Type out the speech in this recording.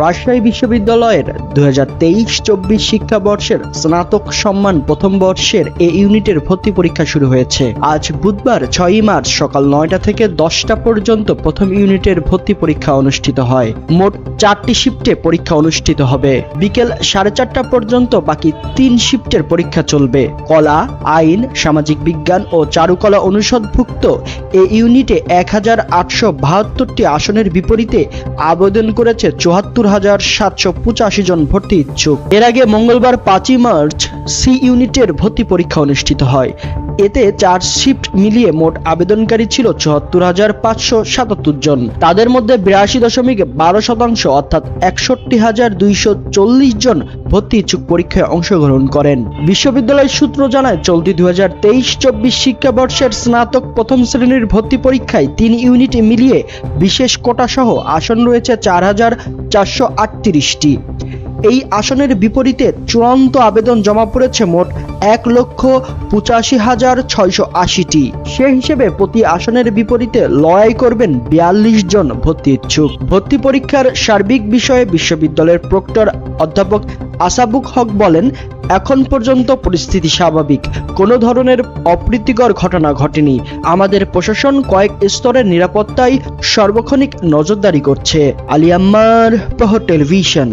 রাজশাহী বিশ্ববিদ্যালয়ের দু হাজার তেইশ চব্বিশ শিক্ষাবর্ষের স্নাতক সম্মান প্রথম বর্ষের এ ইউনিটের ভর্তি পরীক্ষা শুরু হয়েছে। আজ বুধবার ছয়ই মার্চ সকাল নয়টা থেকে দশটা পর্যন্ত প্রথম ইউনিটের ভর্তি পরীক্ষা অনুষ্ঠিত হয়। মোট চারটি শিফটে পরীক্ষা অনুষ্ঠিত হবে। বিকেল সাড়ে চারটা পর্যন্ত বাকি তিন শিফটের পরীক্ষা চলবে। কলা, আইন, সামাজিক বিজ্ঞান ও চারুকলা অনুষদভুক্ত এ ইউনিটে এক হাজার আটশো বাহাত্তরটি আসনের বিপরীতে আবেদন করেছে চুয়াত্তর হাজার সাতশো পঁচাশি জন ভর্তি ইচ্ছুক। এর আগে মঙ্গলবার পাঁচই মার্চ সি ইউনিটের ভর্তি পরীক্ষা অনুষ্ঠিত হয়। এতে চার শিফট মিলিয়ে মোট আবেদনকারী ছিল চুয়াত্তর হাজার পাঁচশো সাতাত্তর জন। তাদের মধ্যে বিরাশি দশমিক বারো শতাংশ অর্থাৎ একষট্টি হাজার দুইশো চল্লিশ জন ভর্তি ইচ্ছুক পরীক্ষায় অংশগ্রহণ করেন। বিশ্ববিদ্যালয় সূত্র জানায়, চলতি দু হাজার তেইশ চব্বিশ শিক্ষাবর্ষের স্নাতক প্রথম শ্রেণির ভর্তি পরীক্ষায় তিন ইউনিট মিলিয়ে বিশেষ কোটা সহ আসন রয়েছে চার হাজার চারশো আটত্রিশটি। এই আসনের বিপরীতে চূড়ান্ত আবেদন জমা পড়েছে মোট এক লক্ষ পঁচাশি হাজার ছয়শো আশিটি। সে হিসেবে প্রতি আসনের বিপরীতে লড়াই করবেন বিয়াল্লিশ জন ভর্তি ইচ্ছুক। ভর্তি পরীক্ষার সার্বিক বিষয়ে বিশ্ববিদ্যালয়ের প্রক্টর অধ্যাপক আসাবুক হক বলেন, এখন পর্যন্ত পরিস্থিতি স্বাভাবিক। কোনো ধরনের অপ্রীতিকর ঘটনা ঘটেনি। আমাদের প্রশাসন কয়েক স্তরের নিরাপত্তায় সর্বক্ষণিক নজরদারি করছে। আলিয়াম্মার প্রহ টেলিভিশন।